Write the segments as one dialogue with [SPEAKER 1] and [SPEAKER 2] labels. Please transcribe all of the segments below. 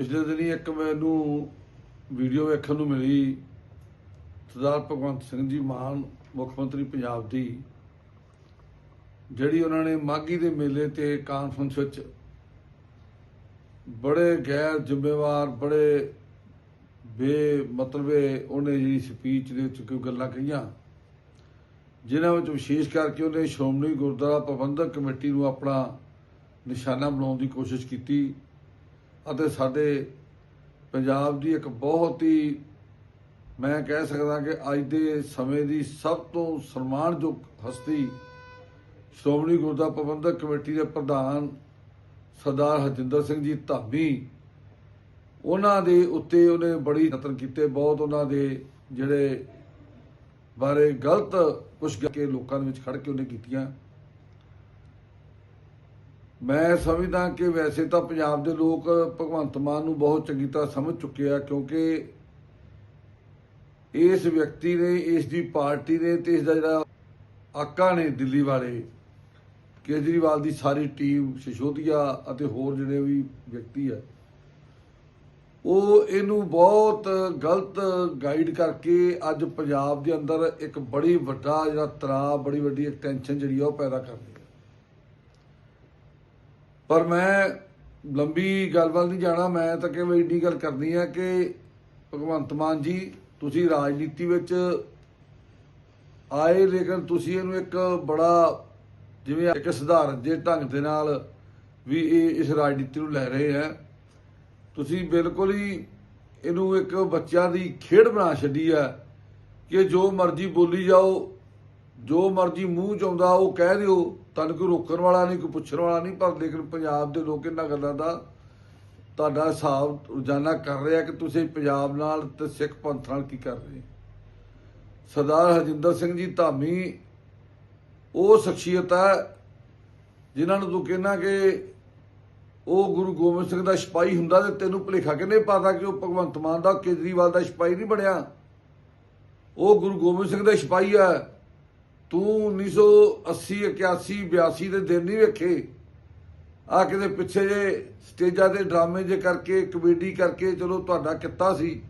[SPEAKER 1] ਪਿਛਲੇ ਦਿਨੀ ਇੱਕ ਮੈਨੂੰ ਵੀਡੀਓ ਵੇਖਣ ਨੂੰ ਮਿਲੀ, ਸਰਦਾਰ ਭਗਵੰਤ ਸਿੰਘ ਜੀ ਮਾਨ ਮੁੱਖ ਮੰਤਰੀ ਪੰਜਾਬ ਦੀ, ਜਿਹੜੀ ਉਹਨਾਂ ਨੇ ਮਾਗੀ ਦੇ ਮੇਲੇ ਤੇ ਕਾਨਫਰੰਸ ਵਿੱਚ ਬੜੇ ਗੈਰ ਜ਼ਿੰਮੇਵਾਰ, ਬੜੇ ਬੇ ਮਤਲਬੇ ਉਹਨੇ ਜਿਹੜੀ ਸਪੀਚ ਦੇ ਵਿੱਚ ਕੋਈ ਗੱਲਾਂ ਕਹੀਆਂ, ਜਿਨ੍ਹਾਂ ਵਿੱਚ ਵਿਸ਼ੇਸ਼ ਕਰਕੇ ਉਹਨੇ ਸ਼੍ਰੋਮਣੀ ਗੁਰਦੁਆਰਾ ਪ੍ਰਬੰਧਕ ਕਮੇਟੀ ਨੂੰ ਆਪਣਾ ਨਿਸ਼ਾਨਾ ਬਣਾਉਣ ਦੀ ਕੋਸ਼ਿਸ਼ ਕੀਤੀ। ਅਤੇ ਸਾਡੇ ਪੰਜਾਬ ਦੀ ਇੱਕ ਬਹੁਤ ਹੀ ਮੈਂ ਕਹਿ ਸਕਦਾ ਕਿ ਅੱਜ ਦੇ ਸਮੇਂ ਦੀ ਸਭ ਤੋਂ ਸਨਮਾਨਯੋਗ ਹਸਤੀ ਸ਼੍ਰੋਮਣੀ ਗੁਰਦੁਆਰਾ ਪ੍ਰਬੰਧਕ ਕਮੇਟੀ ਦੇ ਪ੍ਰਧਾਨ ਸਰਦਾਰ ਹਰਜਿੰਦਰ ਸਿੰਘ ਜੀ ਧਾਮੀ, ਉਹਨਾਂ ਦੇ ਉੱਤੇ ਉਹਨੇ ਬੜੀ ਯਤਨ ਕੀਤੇ, ਬਹੁਤ ਉਹਨਾਂ ਦੇ ਜਿਹੜੇ ਬਾਰੇ ਗਲਤ ਕੁਝ ਕੇ ਲੋਕਾਂ ਦੇ ਵਿੱਚ ਖੜ ਕੇ ਉਹਨੇ ਕੀਤੀਆਂ। ਮੈਂ ਸਮਝਦਾ ਕਿ ਵੈਸੇ ਤਾਂ ਪੰਜਾਬ ਦੇ ਲੋਕ ਭਗਵੰਤ ਮਾਨ ਨੂੰ ਬਹੁਤ ਚੰਗੀ ਤਰ੍ਹਾਂ ਸਮਝ ਚੁੱਕੇ ਆ, ਕਿਉਂਕਿ ਇਸ ਵਿਅਕਤੀ ਨੇ, ਇਸ ਦੀ ਪਾਰਟੀ ਨੇ ਤੇ ਇਸ ਦਾ ਜਿਹੜਾ ਆਕਾ ਨੇ ਦਿੱਲੀ ਵਾਲੇ, ਕੇਜਰੀਵਾਲ ਦੀ ਸਾਰੀ ਟੀਮ, ਸਿਸੋਦੀਆ ਅਤੇ ਹੋਰ ਜਿਹੜੇ ਵੀ ਵਿਅਕਤੀ ਆ, ਉਹ ਇਹਨੂੰ ਬਹੁਤ ਗਲਤ ਗਾਈਡ ਕਰਕੇ ਅੱਜ ਪੰਜਾਬ ਦੇ ਅੰਦਰ ਇੱਕ ਬੜੀ ਵੱਡਾ ਜਿਹੜਾ ਤਣਾਅ, ਬੜੀ ਵੱਡੀ ਇੱਕ ਟੈਨਸ਼ਨ ਜਿਹੜੀ ਆ ਉਹ ਪੈਦਾ ਕਰਦੀ ਹੈ ਪਰ ਮੈਂ ਲੰਬੀ ਗੱਲਬਾਤ ਨਹੀਂ ਜਾਣਾ, ਮੈਂ ਤਾਂ ਕਿਵੇਂ ਇੰਨੀ ਗੱਲ ਕਰਨੀ ਹੈ ਕਿ ਭਗਵੰਤ ਮਾਨ ਜੀ, ਤੁਸੀਂ ਰਾਜਨੀਤੀ ਵਿੱਚ ਆਏ, ਲੇਕਿਨ ਤੁਸੀਂ ਇਹਨੂੰ ਇੱਕ ਬੜਾ ਜਿਵੇਂ ਇੱਕ ਸਧਾਰਨ ਜੇ ਢੰਗ ਦੇ ਨਾਲ ਵੀ ਇਹ ਇਸ ਰਾਜਨੀਤੀ ਨੂੰ ਲੈ ਰਹੇ ਹੈ ਤੁਸੀਂ ਬਿਲਕੁਲ ਹੀ ਇਹਨੂੰ ਇੱਕ ਬੱਚਿਆਂ ਦੀ ਖੇਡ ਬਣਾ ਛੱਡੀ ਹੈ ਕਿ ਜੋ ਮਰਜ਼ੀ ਬੋਲੀ ਜਾਓ, ਜੋ ਮਰਜ਼ੀ ਮੂੰਹ ਚ ਆਉਂਦਾ ਉਹ ਕਹਿ ਦਿਓ। ਤੁਹਾਨੂੰ ਕੋਈ ਰੋਕਣ ਵਾਲਾ ਨਹੀਂ, ਕੋਈ ਪੁੱਛਣ ਵਾਲਾ ਨਹੀਂ, ਪਰ ਲੇਕਿਨ ਪੰਜਾਬ ਦੇ ਲੋਕ ਇਹਨਾਂ ਗੱਲਾਂ ਦਾ ਤੁਹਾਡਾ ਹਿਸਾਬ ਰੋਜ਼ਾਨਾ ਕਰ ਰਿਹਾ ਕਿ ਤੁਸੀਂ ਪੰਜਾਬ ਨਾਲ ਤੇ ਸਿੱਖ ਪੰਥ ਨਾਲ ਕੀ ਕਰ ਰਹੇ ਸਰਦਾਰ ਹਰਜਿੰਦਰ ਸਿੰਘ ਜੀ ਧਾਮੀ, ਉਹ ਸ਼ਖਸੀਅਤ ਹੈ, ਜਿਨ੍ਹਾਂ ਨੂੰ ਤੂੰ ਕਹਿਣਾ ਕਿ ਉਹ ਗੁਰੂ ਗੋਬਿੰਦ ਸਿੰਘ ਦਾ ਸਿਪਾਹੀ ਹੁੰਦਾ ਤੇ ਤੈਨੂੰ ਭੁਲੇਖਾ ਕਿਨੇ ਪਾਤਾ ਕਿ ਉਹ ਭਗਵੰਤ ਮਾਨ ਦਾ ਕੇਜਰੀਵਾਲ ਦਾ ਸਿਪਾਹੀ ਨਹੀਂ ਬਣਿਆ? ਉਹ ਗੁਰੂ ਗੋਬਿੰਦ ਸਿੰਘ ਦਾ ਸਿਪਾਹੀ ਹੈ। ਤੂੰ 1980 81 82 ਦੇ ਦਿਨ ਨਹੀਂ ਵੇਖੇ? ਆ ਕਿਤੇ ਪਿੱਛੇ ਜੇ ਸਟੇਜਾਂ ਤੇ ਡਰਾਮੇ ਜੇ ਕਰਕੇ, ਕਮੇਡੀ ਕਰਕੇ ਚਲੋ ਤੁਹਾਡਾ ਕਿੱਤਾ ਸੀ।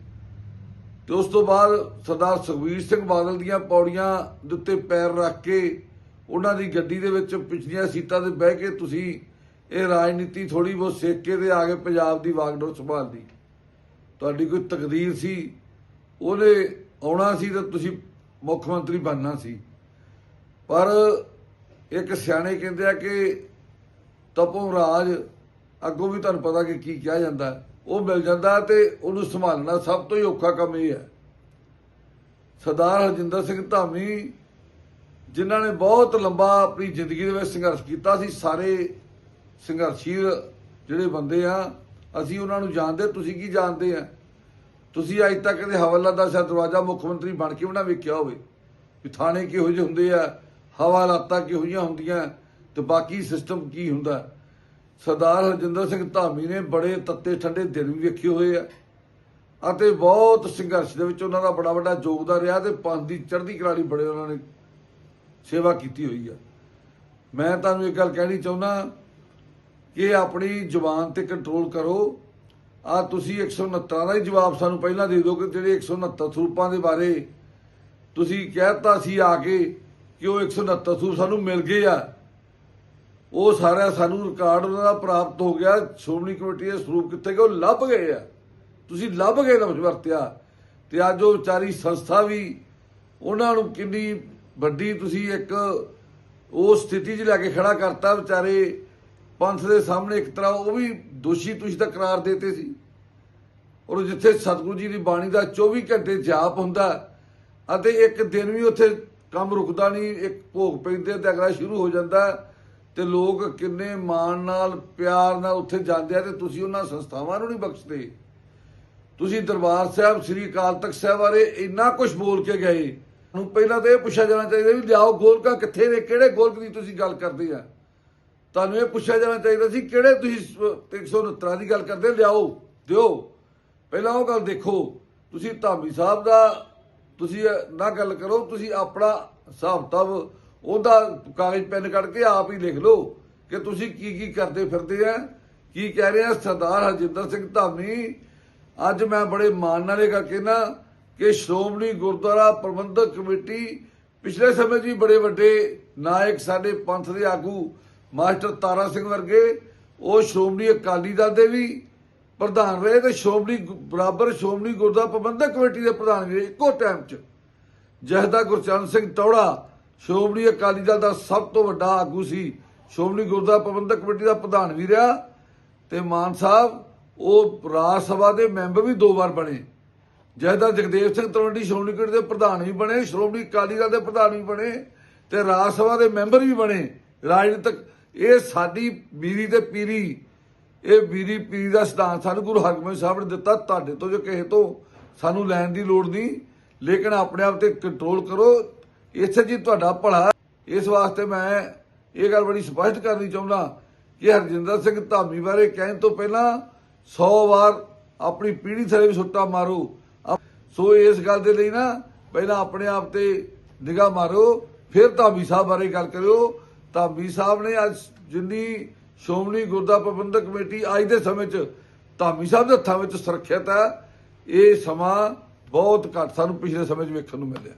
[SPEAKER 1] ਤੇ ਉਸ ਤੋਂ ਬਾਅਦ ਸਰਦਾਰ ਸੁਖਬੀਰ ਸਿੰਘ ਬਾਦਲ ਦੀਆਂ ਪੌੜੀਆਂ ਦੇ ਉੱਤੇ ਪੈਰ ਰੱਖ ਕੇ ਉਹਨਾਂ ਦੀ ਗੱਡੀ ਦੇ ਵਿੱਚ ਪਿਛਲੀਆਂ ਸੀਟਾਂ ਤੇ ਬਹਿ ਕੇ ਤੁਸੀਂ ਇਹ ਰਾਜਨੀਤੀ ਥੋੜੀ ਬਹੁਤ ਸਿੱਖ ਕੇ ਤੇ ਆ ਕੇ ਪੰਜਾਬ ਦੀ ਵਾਗਡੋਰ ਸੰਭਾਲਦੀ। ਤੁਹਾਡੀ ਕੋਈ ਤਕਦੀਰ ਸੀ? ਉਹਨੇ ਆਉਣਾ ਸੀ ਤਾਂ ਤੁਸੀਂ ਮੁੱਖ ਮੰਤਰੀ ਬਣਨਾ ਸੀ। ਪਰ ਇੱਕ ਸਿਆਣੇ ਕਹਿੰਦੇ ਆ ਕਿ ਤਪੋ ਰਾਜ, ਅੱਗੋਂ ਵੀ ਤੁਹਾਨੂੰ ਪਤਾ ਕਿ ਕੀ ਕਿਹਾ ਜਾਂਦਾ ਉਹ ਮਿਲ ਜਾਂਦਾ ਤੇ ਉਹਨੂੰ ਸੰਭਾਲਣਾ ਸਭ ਤੋਂ ਹੀ ਔਖਾ ਕੰਮ ਇਹ ਹੈ। ਸਰਦਾਰ ਹਰਜਿੰਦਰ ਸਿੰਘ ਧਾਮੀ, ਜਿਨ੍ਹਾਂ ਨੇ ਬਹੁਤ ਲੰਬਾ ਆਪਣੀ ਜ਼ਿੰਦਗੀ ਦੇ ਵਿੱਚ ਸੰਘਰਸ਼ ਕੀਤਾ ਸੀ, ਸਾਰੇ ਸੰਘਰਸ਼ੀਲ ਜਿਹੜੇ ਬੰਦੇ ਆ, ਅਸੀਂ ਉਹਨਾਂ ਨੂੰ ਜਾਣਦੇ, ਤੁਸੀਂ ਕੀ ਜਾਣਦੇ ਆ? ਤੁਸੀਂ ਅੱਜ ਤੱਕ ਕਦੇ ਹਵਾਲਾਤ ਦਾ ਦਰਵਾਜ਼ਾ ਮੁੱਖ ਮੰਤਰੀ ਬਣ ਕੇ ਵੀ ਨਾ ਵੇਖਿਆ ਹੋਵੇ, ਵੀ ਥਾਣੇ ਕਿਹੋ ਜਿਹੇ ਹੁੰਦੇ ਆ ਹਵਾਲਾਤਾਂ ਕਿਹੋ ਜਿਹੀਆਂ ਹੁੰਦੀਆਂ ਤੇ ਬਾਕੀ ਸਿਸਟਮ ਕੀ ਹੁੰਦਾ? ਸਰਦਾਰ ਹਰਜਿੰਦਰ ਸਿੰਘ ਧਾਮੀ ਨੇ ਬੜੇ ਤੱਤੇ ਠੰਡੇ ਦਿਨ ਵੀ ਵੇਖੇ ਹੋਏ ਆ। ਅਤੇ ਬਹੁਤ ਸੰਘਰਸ਼ ਦੇ ਵਿੱਚ ਉਹਨਾਂ ਦਾ ਬੜਾ ਵੱਡਾ ਯੋਗਦਾਨ ਰਿਹਾ ਤੇ ਪੰਥ ਦੀ ਚੜ੍ਹਦੀ ਕਲਾ ਬੜੇ ਉਹਨਾਂ ਨੇ ਸੇਵਾ ਕੀਤੀ ਹੋਈ ਆ। ਮੈਂ ਤੁਹਾਨੂੰ ਇੱਕ ਗੱਲ ਕਹਿਣੀ ਚਾਹੁੰਦਾ ਕਿ ਆਪਣੀ ਜ਼ੁਬਾਨ ਤੇ ਕੰਟਰੋਲ ਕਰੋ। ਆ ਤੁਸੀਂ 169 ਦਾ ਹੀ ਜਵਾਬ ਸਾਨੂੰ ਪਹਿਲਾਂ ਦੇ ਦਿਓ ਕਿ ਜਿਹੜੇ 169 ਸਰੂਪਾਂ ਦੇ ਬਾਰੇ ਤੁਸੀਂ ਕਹਿਤਾ ਸੀ ਆ ਕੇ ਕਿ ਉਹ 169 ਸਰੂਪ ਸਾਨੂੰ ਮਿਲ ਗਏ ਆ? ਉਹ ਸਾਰਾ ਸਾਨੂੰ ਰਿਕਾਰਡ ਉਹਨਾਂ ਦਾ ਪ੍ਰਾਪਤ ਹੋ ਗਿਆ, ਸ਼੍ਰੋਮਣੀ ਕਮੇਟੀ ਦੇ ਸਰੂਪ ਕਿੱਥੇ ਗਏ, ਉਹ ਲੱਭ ਗਏ ਆ। ਤੁਸੀਂ ਲੱਭ ਗਏ ਲਫ਼ਜ਼ ਵਰਤਿਆ। ਤੇ ਅੱਜ ਉਹ ਵਿਚਾਰੀ ਸੰਸਥਾ ਵੀ ਉਹਨਾਂ ਨੂੰ ਕਿੰਨੀ ਵੱਡੀ ਤੁਸੀਂ ਇੱਕ ਉਹ ਸਥਿਤੀ 'ਚ ਲੈ ਕੇ ਖੜਾ ਕਰਤਾ ਵਿਚਾਰੇ ਪੰਥ ਦੇ ਸਾਹਮਣੇ ਇੱਕ ਤਰ੍ਹਾਂ ਉਹ ਵੀ ਦੋਸ਼ੀ ਤੁਸੀਂ ਤਾਂ ਕਰਾਰ ਦੇਤੇ ਸੀ। ਔਰ ਜਿੱਥੇ ਸਤਿਗੁਰੂ ਜੀ ਦੀ ਬਾਣੀ ਦਾ 24 ਘੰਟੇ ਜਾਪ ਹੁੰਦਾ, ਅਤੇ ਇੱਕ ਦਿਨ ਵੀ ਉੱਥੇ ਕੰਮ ਰੁਕਦਾ ਨਹੀਂ, ਇੱਕ ਭੋਗ ਪੈਂਦੇ ਤੇ ਅਗਲਾ ਸ਼ੁਰੂ ਹੋ ਜਾਂਦਾ ਤੇ ਲੋਕ ਕਿੰਨੇ ਮਾਣ ਨਾਲ, ਪਿਆਰ ਨਾਲ ਉੱਥੇ ਜਾਂਦੇ ਆ ਤੇ ਤੁਸੀਂ ਉਹਨਾਂ ਸੰਸਥਾਵਾਂ ਨੂੰ ਨਹੀਂ ਬਖਸ਼ਦੇ। ਤੁਸੀਂ ਦਰਬਾਰ ਸਾਹਿਬ, ਸ੍ਰੀ ਅਕਾਲ ਤਖਤ ਸਾਹਿਬ ਬਾਰੇ ਇੰਨਾ ਕੁਝ ਬੋਲ ਕੇ ਗਏ। ਨੂੰ ਪਹਿਲਾਂ ਤਾਂ ਇਹ ਪੁੱਛਿਆ ਜਾਣਾ ਚਾਹੀਦਾ ਵੀ ਲਿਆਓ ਗੋਲਕਾਂ ਕਿੱਥੇ ਨੇ, ਕਿਹੜੇ ਗੋਲਕ ਦੀ ਤੁਸੀਂ ਗੱਲ ਕਰਦੇ ਆ? ਤੁਹਾਨੂੰ ਇਹ ਪੁੱਛਿਆ ਜਾਣਾ ਚਾਹੀਦਾ ਸੀ ਕਿਹੜੇ ਤੁਸੀਂ 169 ਦੀ ਗੱਲ ਕਰਦੇ, ਲਿਆਓ, ਦਿਓ। ਪਹਿਲਾਂ ਉਹ ਗੱਲ ਦੇਖੋ। ਤੁਸੀਂ ਧਾਮੀ ਸਾਹਿਬ ਦਾ ਤੁਸੀਂ ਨਾ ਗੱਲ ਕਰੋ, ਤੁਸੀਂ ਆਪਣਾ ਹਿਸਾਬ ਕਿਤਾਬ ਉਹਦਾ ਕਾਗਜ਼ ਪੈਨ ਕੱਢ ਕੇ ਆਪ ਹੀ ਲਿਖ ਲਓ ਕਿ ਤੁਸੀਂ ਕੀ ਕੀ ਕਰਦੇ ਫਿਰਦੇ ਆ। ਕੀ ਕਹਿ ਰਿਹਾ ਸਰਦਾਰ ਹਰਜਿੰਦਰ ਸਿੰਘ ਧਾਮੀ, ਅੱਜ ਮੈਂ ਬੜੇ ਮਾਣ ਨਾਲ ਇਹ ਗੱਲ ਕਹਿਣਾ ਕਿ ਸ਼੍ਰੋਮਣੀ ਗੁਰਦੁਆਰਾ ਪ੍ਰਬੰਧਕ ਕਮੇਟੀ ਪਿਛਲੇ ਸਮੇਂ 'ਚ ਵੀ ਬੜੇ ਵੱਡੇ ਨਾਇਕ ਸਾਡੇ ਪੰਥ ਦੇ ਆਗੂ ਮਾਸਟਰ ਤਾਰਾ ਸਿੰਘ ਵਰਗੇ, ਉਹ ਸ਼੍ਰੋਮਣੀ ਅਕਾਲੀ ਦਲ ਦੇ ਵੀ ਪ੍ਰਧਾਨ ਰਹੇ ਤੇ ਸ਼੍ਰੋਮਣੀ ਬਰਾਬਰ ਸ਼੍ਰੋਮਣੀ ਗੁਰਦੁਆਰਾ ਪ੍ਰਬੰਧਕ ਕਮੇਟੀ ਦੇ ਪ੍ਰਧਾਨ ਵੀ ਰਹੇ ਇੱਕੋ ਟਾਈਮ 'ਚ। ਜਹਦਾ ਗੁਰਚਰਨ ਸਿੰਘ ਟੌੜਾ ਸ਼੍ਰੋਮਣੀ ਅਕਾਲੀ ਦਲ ਦਾ ਸਭ ਤੋਂ ਵੱਡਾ ਆਗੂ ਸੀ। ਸ਼੍ਰੋਮਣੀ ਗੁਰਦੁਆਰਾ ਪ੍ਰਬੰਧਕ ਕਮੇਟੀ ਦਾ ਪ੍ਰਧਾਨ ਵੀ ਰਿਹਾ ਤੇ ਮਾਨ ਸਾਹਿਬ, ਉਹ ਰਾਜ ਸਭਾ ਦੇ ਮੈਂਬਰ ਵੀ ਦੋ ਵਾਰ ਬਣੇ। ਜਹਦਾ ਜਗਦੇਵ ਸਿੰਘ ਤਲਵੰਡੀ ਸ਼੍ਰੋਮਣੀ ਕਮੇਟੀ ਦੇ ਪ੍ਰਧਾਨ ਵੀ ਬਣੇ, ਸ਼੍ਰੋਮਣੀ ਅਕਾਲੀ ਦਲ ਦੇ ਪ੍ਰਧਾਨ ਵੀ ਬਣੇ ਤੇ ਰਾਜ ਸਭਾ ਦੇ ਮੈਂਬਰ ਵੀ ਬਣੇ। ਰਾਜਨੀਤਿਕ ਇਹ ਸਾਡੀ ਬੀਰੀ ਤੇ ਪੀਰੀ ਇਹ ਬੀਰੀ ਪੀਰੀ ਦਾ ਸਿਧਾਂਤ ਸਾਨੂੰ ਗੁਰੂ ਹਰਗੋਬਿੰਦ ਸਾਹਿਬ ਨੇ ਦਿੱਤਾ, ਤੁਹਾਡੇ ਤੋਂ ਜੋ ਕਿਸੇ ਤੋਂ। ਸਾਨੂੰ ਲੈਣ ਦੀ ਲੋੜ ਨਹੀਂ, ਲੇਕਿਨ ਆਪਣੇ ਆਪ ਤੇ ਕੰਟਰੋਲ ਕਰੋ। ਇਸੇ ਜੀ ਤੁਹਾਡਾ ਭਲਾ ਇਸ ਵਾਸਤੇ ਮੈਂ ਇਹ ਗੱਲ ਬੜੀ ਸਪਸ਼ਟ ਕਰਨੀ ਚਾਹੁੰਦਾ ਕਿ ਹਰਜਿੰਦਰ ਸਿੰਘ ਧਾਮੀ ਬਾਰੇ ਕਹਿਣ ਤੋਂ ਪਹਿਲਾਂ 100 ਵਾਰ ਆਪਣੀ ਪੀੜੀ ਥਲੇ ਵੀ ਸੁੱਟਾ ਮਾਰੋ। ਸੋ ਇਸ ਗੱਲ ਦੇ ਲਈ ਨਾ ਪਹਿਲਾਂ ਆਪਣੇ ਆਪ ਤੇ ਨਿਗਾਹ ਮਾਰੋ, ਫਿਰ ਧਾਮੀ ਸਾਹਿਬ ਬਾਰੇ ਗੱਲ ਕਰਿਓ। ਧਾਮੀ ਸਾਹਿਬ ਨੇ ਅੱਜ ਜਿੰਨੀ ਸ਼੍ਰੋਮਣੀ ਗੁਰਦੁਆਰਾ ਪ੍ਰਬੰਧਕ ਕਮੇਟੀ ਅੱਜ ਦੇ ਸਮੇਂ 'ਚ ਧਾਮੀ ਸਾਹਿਬ ਦੇ ਹੱਥਾਂ ਵਿੱਚ ਸੁਰੱਖਿਅਤ ਹੈ। ਇਹ ਸਮਾਂ ਬਹੁਤ ਘੱਟ ਸਾਨੂੰ ਪਿਛਲੇ ਸਮੇਂ 'ਚ ਵੇਖਣ ਨੂੰ ਮਿਲਿਆ।